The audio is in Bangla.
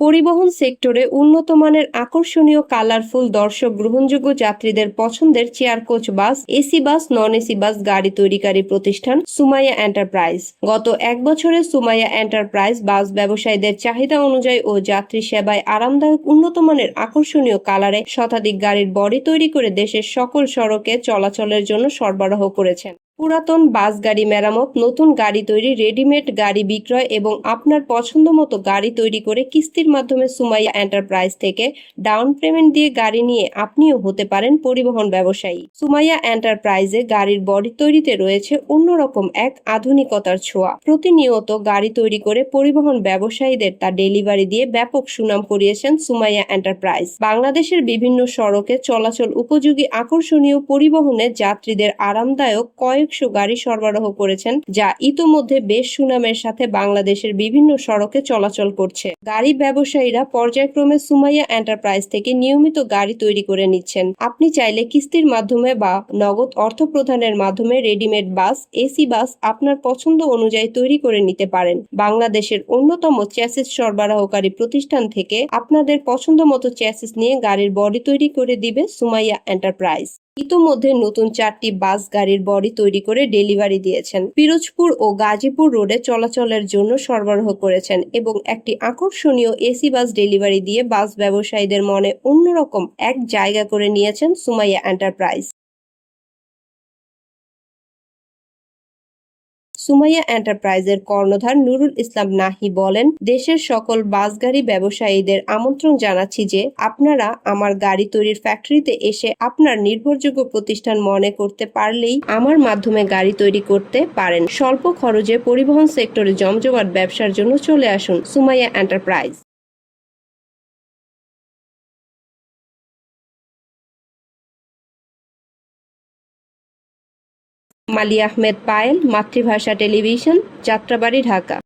পরিবহন সেক্টরে উন্নত মানের আকর্ষণীয় কালারফুল দর্শক গ্রহণযোগ্য যাত্রীদের পছন্দের chair coach bus, AC bus, non AC bus, গাড়ি তৈরিকারী প্রতিষ্ঠান সুমাইয়া এন্টারপ্রাইজ। গত এক বছরে সুমাইয়া এন্টারপ্রাইজ বাস ব্যবসায়ীদের চাহিদা অনুযায়ী ও যাত্রী সেবায় আরামদায়ক উন্নত মানের আকর্ষণীয় কালারে শতাধিক গাড়ির বডি তৈরি করে দেশের সকল সড়কে চলাচলের জন্য সরবরাহ করেছেন। পুরাতন বাস গাড়ি মেরামত, নতুন গাড়ি তৈরি, রেডিমেড গাড়ি বিক্রয় এবং আপনার পছন্দ মতো গাড়ি তৈরি করে কিস্তির মাধ্যমে সুমাইয়া এন্টারপ্রাইজ থেকে ডাউন পেমেন্ট দিয়ে গাড়ি নিয়ে আপনিও হতে পারেন পরিবহন ব্যবসায়ী। সুমাইয়া এন্টারপ্রাইজে গাড়ির বডি তৈরিতে রয়েছে অন্যরকম এক আধুনিকতার ছোঁয়া। প্রতিনিয়ত গাড়ি তৈরি করে পরিবহন ব্যবসায়ীদের তা ডেলিভারি দিয়ে ব্যাপক সুনাম করিয়েছেন সুমাইয়া এন্টারপ্রাইজ। বাংলাদেশের বিভিন্ন সড়কে চলাচল উপযোগী আকর্ষণীয় পরিবহনে যাত্রীদের আরামদায়ক কয়েকশো গাড়ি সরবরাহ করেছেন, যা ইতোমধ্যে বেশ সুনামের সাথে বাংলাদেশের বিভিন্ন সড়কে চলাচল করছে। গাড়ি ব্যবসায়ীরা পর্যায়ক্রমে সুমাইয়া এন্টারপ্রাইজ থেকে নিয়মিত গাড়ি তৈরি করে নিচ্ছেন। আপনি চাইলে কিস্তির মাধ্যমে বা নগদ অর্থ প্রদানের মাধ্যমে রেডিমেড বাস, এসি বাস আপনার পছন্দ অনুযায়ী তৈরি করে নিতে পারেন। বাংলাদেশের অন্যতম চ্যাসিস সরবরাহকারী প্রতিষ্ঠান থেকে আপনাদের পছন্দ মতো চ্যাসিস নিয়ে গাড়ির বডি তৈরি করে দিবে সুমাইয়া এন্টারপ্রাইজ। ইতোমধ্যে নতুন চারটি বাস গাড়ির বডি তৈরি করে ডেলিভারি দিয়েছেন। পিরোজপুর ও গাজীপুর রোডে চলাচলের জন্য সরবরাহ করেছেন এবং একটি আকর্ষণীয় এসি বাস ডেলিভারি দিয়ে বাস ব্যবসায়ীদের মনে অন্যরকম এক জায়গা করে নিয়েছেন সুমাইয়া এন্টারপ্রাইজ। সুমাইয়া এন্টারপ্রাইজের কর্ণধার নুরুল ইসলাম নাহি বলেন, দেশের সকল বাস গাড়ি ব্যবসায়ীদের আমন্ত্রণ জানাচ্ছি যে আপনারা আমার গাড়ি তৈরির ফ্যাক্টরিতে এসে আপনার নির্ভরযোগ্য প্রতিষ্ঠান মনে করতে পারলেই আমার মাধ্যমে গাড়ি তৈরি করতে পারেন। স্বল্প খরচে পরিবহন সেক্টরে জমজমাট ব্যবসার জন্য চলে আসুন সুমাইয়া এন্টারপ্রাইজ। মালি আহমেদ পায়েল মাতৃভাষা টেলিভিশন যাত্রাবাড়ি ঢাকা।